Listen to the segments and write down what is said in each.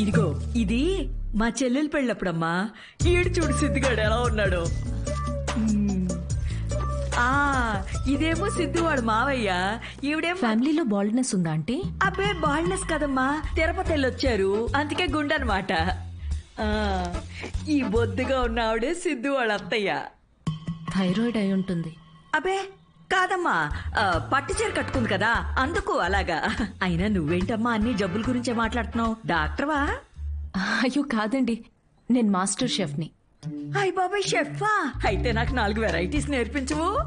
ఇదిగో ఇది మా చెల్లెలు పెళ్ళప్పుడమ్మా. ఈడు చూడు సిద్ధిగాడు ఎలా ఉన్నాడు. ఆ ఇదేమో సిద్ధువాడు మావయ్య. ఈవిడేమో ఫ్యామిలీలో బాల్డ్నెస్ ఉందా అంటే? అబ్బే బాల్నెస్ కదమ్మా. తిరుపతి వెళ్ళొచ్చారు అందుకే గుండెనమాట. ఈ బొద్దుగా ఉన్న ఆవిడే సిద్ధు వాళ్ళ అత్తయ్య థైరాయిడ్ అయి ఉంటుంది. అబే కాదమ్మా పట్టు చీర కట్టుకుంది కదా అందుకు అలాగా. అయినా నువ్వేంటమ్మా అన్ని జబ్బుల గురించే మాట్లాడుతున్నావు? డాక్టర్వా? అయ్యో కాదండి. నేను మాస్టర్ షెఫ్ని. అయ్ బాబాయ్ షెఫా అయితే నాకు నాలుగు వెరైటీస్ నేర్పించవు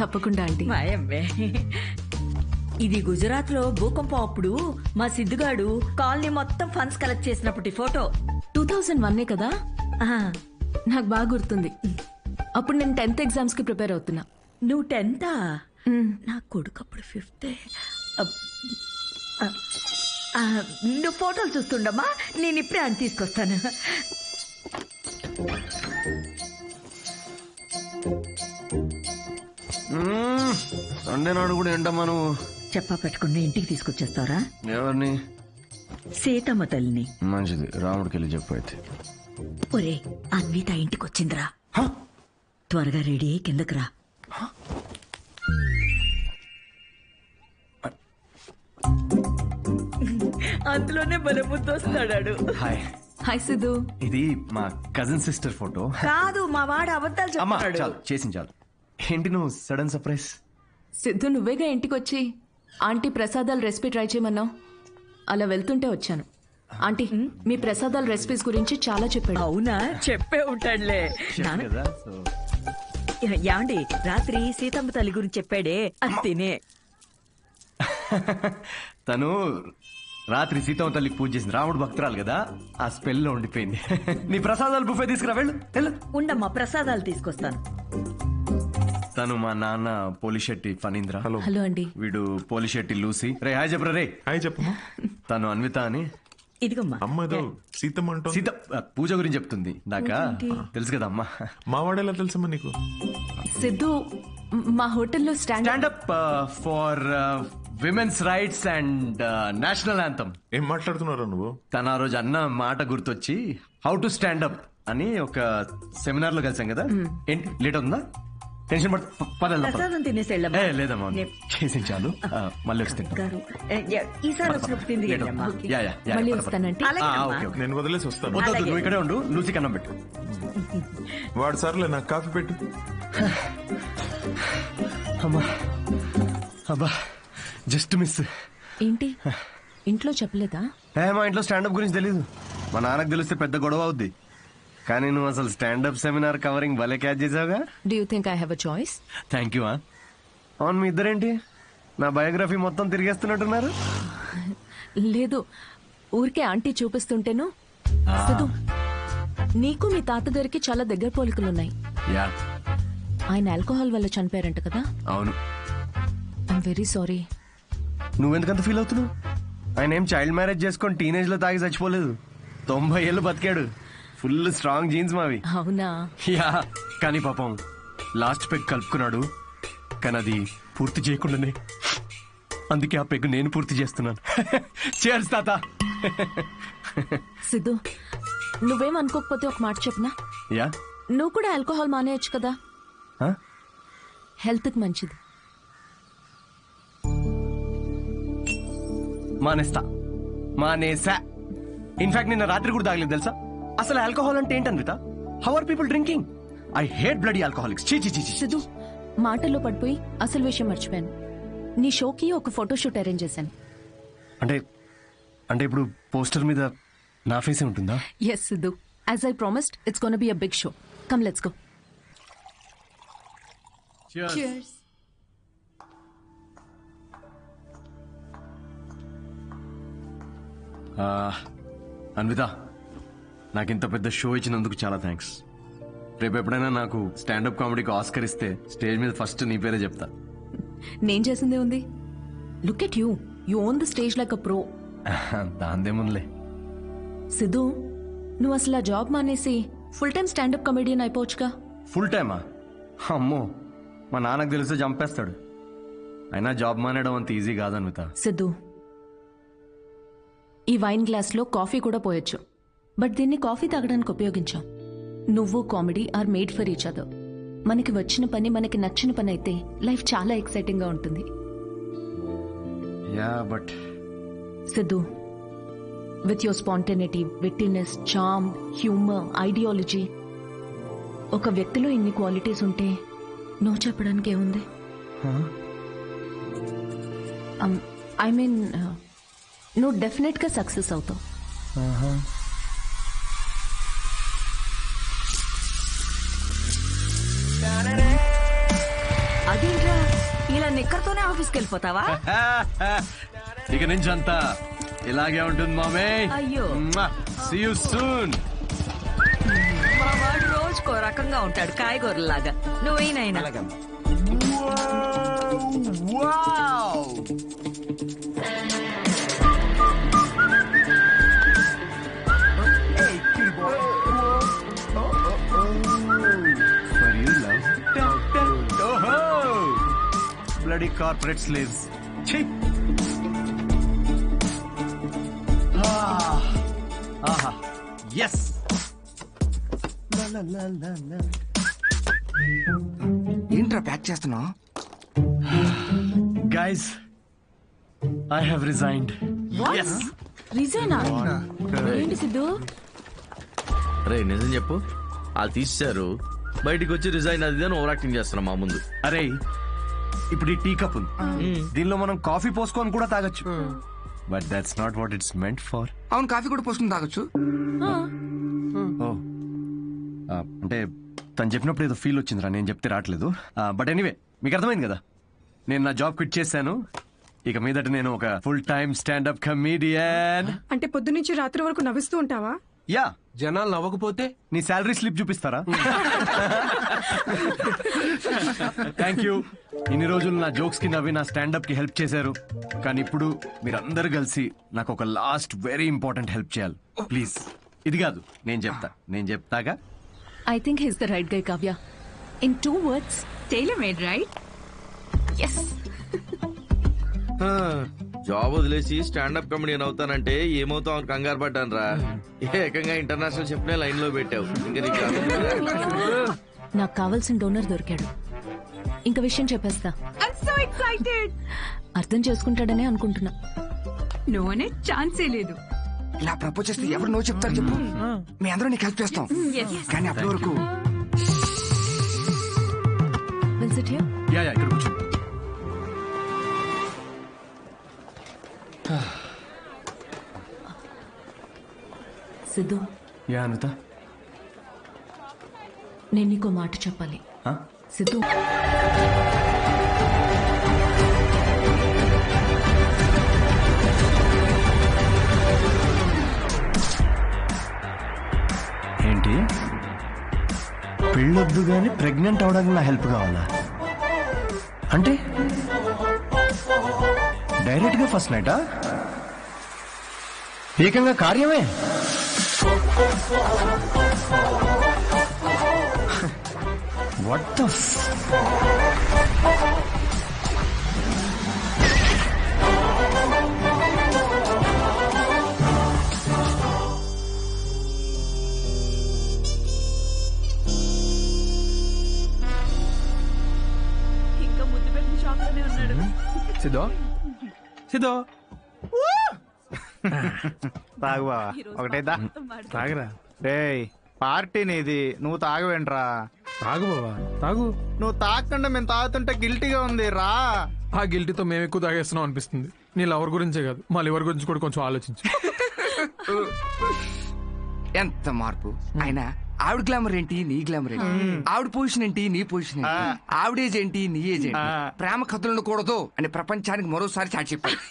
తప్పకుండా ఆంటీ. మాయమ్మే. ఇది గుజరాత్లో భూకంపం అప్పుడు మా సిద్ధుగాడు కాలనీ మొత్తం ఫండ్స్ కలెక్ట్ చేసినప్పటి ఫోటో. టూ థౌజండ్ వన్నే కదా? నాకు బాగా గుర్తుంది. అప్పుడు నేను టెన్త్ ఎగ్జామ్స్కి ప్రిపేర్ అవుతున్నా. నువ్వు టెన్తా నా కొడుకు అప్పుడు ఫిఫ్త్ నువ్వు ఫోటోలు చూస్తుండమ్మా. నేను ఇప్పుడే అని తీసుకొస్తాను. సండే నాడు కూడా ఏంటమ్మా నువ్వు? చెప్పా పెట్టుకుని ఇంటికి తీసుకొచ్చేస్తారా ఎవరిని? సీతమ్మ తల్లిని. మంచిది. రాముడికి వెళ్ళి చెప్పు అయితే. ఒరే అన్విత ఇంటికి వచ్చిందిరా త్వరగా రెడీ అయ్యి కిందకి రా. అందులోనే బలబుద్ధి వస్తాడాడు హాయ్. హాయ్ సిద్ధు. ఇది మా కజిన్ సిస్టర్ ఫోటో కాదు మా వాడు అబద్ధాలు అమ్మా చాలు చేసింది చాలు. ఏంటి నువ్వు సడన్ సర్ప్రైజ్? సిద్ధు నువ్వేగా ఇంటికి వచ్చి ఆంటీ ప్రసాదాల రెసిపీ ట్రై చేయమన్నావు? అలా వెళ్తుంటే వచ్చాను. ఆంటీ మీ ప్రసాదాల రెసిపీస్ గురించి చాలా చెప్పాడు. అవునా? చెప్పే ఉంటాడులే. కదా సో యాండి రాత్రి సీతమ్మ తల్లి గురించి చెప్పాడే. అది తినే. తను రాత్రి సీతమ్మ తల్లికి పూజ చేసింది. రాముడు భక్తురాలు కదా. ఆ స్పెల్లో ఉండిపోయింది. నీ ప్రసాదాలు బుఫే తీసుకురా వెళ్ళు. వెళ్ళు. ఉండమ్మా ప్రసాదాలు తీసుకొస్తాను. తను మా నాన్న పోలిశెట్టి ఫణీంద్ర. హలో. హలో అండి. వీడు పోలిశెట్టి లూసి. రే హాయ్ చెప్పరా రే. హాయ్ చెప్పమ్మా తను అన్విత అని ఇదిగమ్మా. అమ్మ ఏదో సీతమ్మ సీత పూజ గురించి చెప్తుంది నాకా తెలుసు కదా అమ్మా. మా వాడేలా తెలుసమ్మా నీకు? సిద్ధు మ్, హోటల్లో stand stand up for women's rights and national anthem ఏం మాట్లాడుతున్నారా నువ్వు? తన ఆ రోజు అన్న మాట గుర్తొచ్చి హౌ టు స్టాండప్ అని ఒక సెమినార్లో కలిసాం కదా? ఏంటి? లేట్ అవుతుందా? టెన్షన్ ప్రసాదం తినేసి వెళ్ళమ్మా. లేదమ్మా. చేసి చాలు. మళ్ళీ వచ్చి ఈసారి వచ్చినప్పుడు తింది మళ్ళీ. వస్తానంటే? నేను వదిలేసి వస్తాను. నువ్వు ఇక్కడే ఉండు. లూసి కన్నం పెట్టు. వాడు సర్లే నాకు కాఫీ పెట్టు. అమ్మా అబ్బా జస్ట్ మిస్. ఏంటి? ఇంట్లో చెప్పలేదా? ఏ మా ఇంట్లో స్టాండప్ గురించి తెలీదు. మా నాన్నకు తెలిస్తే పెద్ద గొడవ అవుద్ది. కానీ నువ్వు అసలు స్టాండప్ సెమినార్ కవరింగ్ భలే catch చేసావుగా? Do you think I have a choice thank you అవును మీ ఇద్దరేంటి? నా బయోగ్రఫీ మొత్తం తిరిగేస్తున్నట్టున్నారు? లేదు ఊరికే ఆంటీ చూపిస్తుంటేను. నీకు మీ తాతగారికి చాలా దగ్గర పోలికలున్నాయి. యా ఆయన ఆల్కహాల్ వల్ల చనిపోయారంట కదా? అవును. ఐఎమ్ వెరీ సారీ నువ్వెందుకంత ఫీల్ అవుతున్నావు? ఆయన ఏం చైల్డ్ మ్యారేజ్ చేసుకొని టీనేజ్లో తాగి చచ్చిపోలేదు. తొంభై ఏళ్ళు బతికాడు. ఫుల్ స్ట్రాంగ్ జీన్స్ మావి. అవునా? యా. కానీ పాపం లాస్ట్ పెగ్ కలుపుకున్నాడు. కానీ అది పూర్తి చేయకుండానే అందుకే ఆ పెగ్ నేను పూర్తి చేస్తున్నాను. చేర్స్ తాత. సిద్ధు నువ్వేం అనుకోకపోతే ఒక మాట చెప్పనా? యా. నువ్వు కూడా ఆల్కహాల్ మానేయచ్చు కదా? Huh? హెల్త్కి మంచిది. మానేస్తా. మానేసా. ఇన్ఫాక్ట్ నిన్న రాత్రి కూడా తాగలేదు తెలుసా? అసలు ఆల్కహాల్ అంటే ఏంటన్విత how are people drinking I hate bloody alcoholics చీ చీ చీ చీ. సిద్ధు మాటల్లో పడిపోయి అసలు విషయం మర్చిపోయాను. నీ షోకి ఒక ఫోటోషూట్ అరేంజ్ చేశాను. అంటే అంటే ఇప్పుడు పోస్టర్ మీద నా ఫేసే ఉంటుందా? Yes Siddhu. As I promised it's gonna be a big show come let's go ఆ, అన్విత నాకు ఇంత పెద్ద షో ఇచ్చినందుకు చాలా థ్యాంక్స్ రేపు ఎప్పుడైనా నాకు స్టాండప్ కామెడీకి ఆస్కర్ ఇస్తే స్టేజ్ మీద ఫస్ట్ నీ పేరే చెప్తా. నేను చేసిందే ఉంది. Look at you you own the stage like a pro దాందేముందిలే. Siddhu నువ్వు అసలు ఆ జాబ్ మానేసి full time stand up comedian అయిపోవచ్చుగా. Full టైమా అమ్మో మా నాన్నకు తెలిస్తే చంపేస్తాడు. అయినా జాబ్ మానేయడం అంత ఈజీ కాదన్విత సిద్ధు ఈ వైన్ గ్లాస్లో కాఫీ కూడా పోయొచ్చు. బట్ దీన్ని కాఫీ తాగడానికి ఉపయోగించాం. నువ్వు comedy are made for each other. మనకి వచ్చిన పని మనకి నచ్చిన పని అయితే లైఫ్ చాలా ఎక్సైటింగ్గా ఉంటుంది. Yeah but Siddhu with your spontaneity wittiness charm humour ideology ఒక వ్యక్తిలో ఇన్ని క్వాలిటీస్ ఉంటే నో చెప్పడానికి ఏముంది? ఐ మీన్ నువ్వు డెఫినెట్గా సక్సెస్ అవుతావు. అదేంట్రా? ఇలా నిక్కర్తోనే ఆఫీస్కి వెళ్ళిపోతావా? ఇక నుంచి అంతా ఇలాగే ఉంటుంది మామే. అయ్యో. సీ యూ సూన్ మా వాడు రోజుకో రకంగా ఉంటాడు కాయగూరలాగా నువ్వేనైనా Slaves. Chhi! Ah. Aha. Yes! ఏంట్రా ప్యాక్ చేస్తున్నావు Guys, I have resigned. Yes! రిజైనా ఏంటి సిద్ధు రే నిజం చెప్పు వాళ్ళు తీసేశారు బయటికి వచ్చి రిజైన్ అది అని ఓవర్ యాక్టింగ్ చేస్తున్నాం మా ముందు అరే ఇప్పుడు ఈ టీ కప్ ఉంది. దీనిలో మనం కాఫీ పోసుకొని కూడా తాగొచ్చు. But that's not what it's meant for అవును కాఫీ కూడా పోసుకుని తాగొచ్చు. ఓ. అంటే తను చెప్పినప్పుడు ఏదో ఫీల్ వచ్చిందిరా నేను చెప్తే రావట్లేదు. బట్ ఎనీవే మీకు అర్థమైంది కదా? నేను నా జాబ్ క్విట్ చేశాను. ఇక మీదట నేను ఒక ఫుల్ టైమ్ స్టాండప్ కమీడియన్ అంటే పొద్దునుంచి రాత్రి వరకు నవ్విస్తూ ఉంటావా? యా. జనాలు నవ్వకపోతే? నీ శాలరీ స్లిప్ చూపిస్తారా? Thank you. ఇన్ని రోజులు నా జోక్స్కి నవ్వి నా స్టాండప్కి హెల్ప్ చేశారు. కానీ ఇప్పుడు మీరందరూ కలిసి నాకు ఒక లాస్ట్ వెరీ ఇంపార్టెంట్ హెల్ప్ చేయాలి. ప్లీజ్ ఇది కాదు నేను చెప్తా. నేను చెప్తాగా? I think he's the right guy Kavya in two words tailor made writer's job వదిలేసి స్టాండప్ కమెడియన్ అవుతానంటే ఏమవుతావు అని కంగారు పడ్డాను రా ఏకంగా ఇంటర్నేషనల్ చెప్పిన లైన్లో పెట్టావు. ఇంకా నీకు కావాల్సిన డోనర్ దొరికాడు. ఇంక విషయం చెప్పేస్తా. సో ఎక్సైటెడ్ అర్థం చేసుకుంటాడనే అనుకుంటున్నా. నో అనే ఛాన్సే లేదు. ఇలా ప్రపోజ్ చేస్తే ఎవరు నో చెప్తారు చెప్పు. మీ అందరూ నీకు హెల్ప్ చేస్తాం. కానీ అప్పటి వరకు? యా యా ఇక్కడ కూర్చో. సిద్ధు. యా అనిత. నేను నీకో మాట చెప్పాలి. సిద్ధు. ఏంటి? పెళ్ళొద్దు కానీ ప్రెగ్నెంట్ అవడానికి నా హెల్ప్ కావాలా? అంటే? డైరెక్ట్గా ఫస్ట్ నైటా? ఏకంగా కార్యమే? వాట్ ద ఇంకా ముద్దు పెట్టిన షాప్లోనే ఉన్నాడు. సిద్ధో? సిద్ధో? తాగు బావా. ఒకటైదా తాగరా. రేయ్ పార్టీ నీది. నువ్వు తాగవేంట్రా? తాగు బావా. తాగు. నువ్వు తాగకుండా మేము తాగుతుంటే గిల్టీగా ఉంది రా. ఆ గిల్టీతో మేము ఎక్కువ తాగేస్తున్నాం అనిపిస్తుంది. నీ లవర్ గురించే కాదు. మా లివర్ గురించి కూడా కొంచెం ఆలోచించు. ఎంత మార్పు. ఆయన ఆవిడ గ్లామర్ ఏంటి నీ గ్లామర్ ఏంటి? ఆవిడ పొజిషన్ ఏంటి నీ పొజిషన్ ఏంటి? ఆవిడ ఏజ్ ఏంటి నీ ఏజ్ ఏంటి? ప్రేమ కథలు ఉండకూడదు అని ప్రపంచానికి మరోసారి చాటి చెప్పారు.